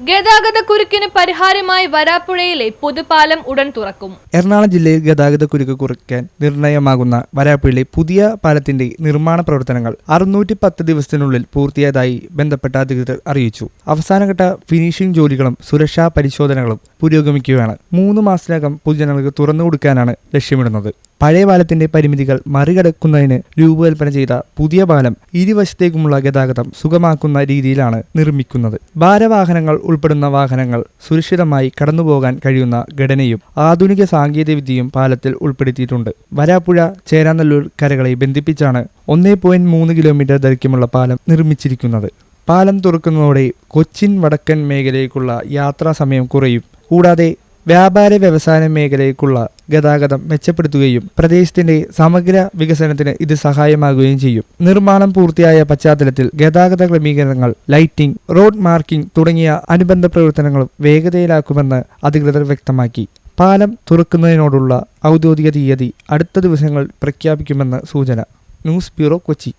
ഗതാഗത കുരുക്കിന് പരിഹാരമായി വരാപ്പുഴയിലെ പൊതുപാലം ഉടൻ തുറക്കും. എറണാകുളം ജില്ലയിൽ ഗതാഗത കുരുക്ക് കുറയ്ക്കാൻ നിർണയമാകുന്ന വരാപ്പുഴയിലെ പുതിയ പാലത്തിന്റെ നിർമ്മാണ പ്രവർത്തനങ്ങൾ അറുന്നൂറ്റി പത്ത് ദിവസത്തിനുള്ളിൽ പൂർത്തിയായതായി ബന്ധപ്പെട്ട അധികൃതർ അറിയിച്ചു. അവസാനഘട്ട ഫിനിഷിംഗ് ജോലികളും സുരക്ഷാ പരിശോധനകളും പുരോഗമിക്കുകയാണ്. മൂന്ന് മാസത്തിനകം പൊതുജനങ്ങൾക്ക് തുറന്നു കൊടുക്കാനാണ് ലക്ഷ്യമിടുന്നത്. പഴയ പാലത്തിന്റെ പരിമിതികൾ മറികടക്കുന്നതിന് രൂപകൽപ്പന ചെയ്ത പുതിയ പാലം ഇരുവശത്തേക്കുമുള്ള ഗതാഗതം സുഗമാക്കുന്ന രീതിയിലാണ് നിർമ്മിക്കുന്നത്. ഭാരവാഹനങ്ങൾ ഉൾപ്പെടുന്ന വാഹനങ്ങൾ സുരക്ഷിതമായി കടന്നുപോകാൻ കഴിയുന്ന ഘടനയും ആധുനിക സാങ്കേതികവിദ്യയും പാലത്തിൽ ഉൾപ്പെടുത്തിയിട്ടുണ്ട്. വരാപ്പുഴ ചേരാനല്ലൂർ കരകളെ ബന്ധിപ്പിച്ചാണ് ഒന്നേ പോയിന്റ് മൂന്ന് കിലോമീറ്റർ ദൈർഘ്യമുള്ള പാലം നിർമ്മിച്ചിരിക്കുന്നത്. പാലം തുറക്കുന്നതോടെ കൊച്ചിൻ വടക്കൻ മേഖലയിലേക്കുള്ള യാത്രാ സമയം കുറയും. കൂടാതെ വ്യാപാര വ്യവസായ മേഖലയ്ക്കുള്ള ഗതാഗതം മെച്ചപ്പെടുത്തുകയും പ്രദേശത്തിന്റെ സമഗ്ര വികസനത്തിന് ഇത് സഹായമാകുകയും ചെയ്യും. നിർമ്മാണം പൂർത്തിയായ പശ്ചാത്തലത്തിൽ ഗതാഗത ക്രമീകരണങ്ങൾ ലൈറ്റിംഗ് റോഡ് മാർക്കിംഗ് തുടങ്ങിയ അനുബന്ധ പ്രവർത്തനങ്ങളും വേഗതയിലാക്കുമെന്ന് അധികൃതർ വ്യക്തമാക്കി. പാലം തുറക്കുന്നതിനോടുള്ള ഔദ്യോഗിക തീയതി അടുത്ത ദിവസങ്ങൾ പ്രഖ്യാപിക്കുമെന്ന് സൂചന. News bureau Kochi.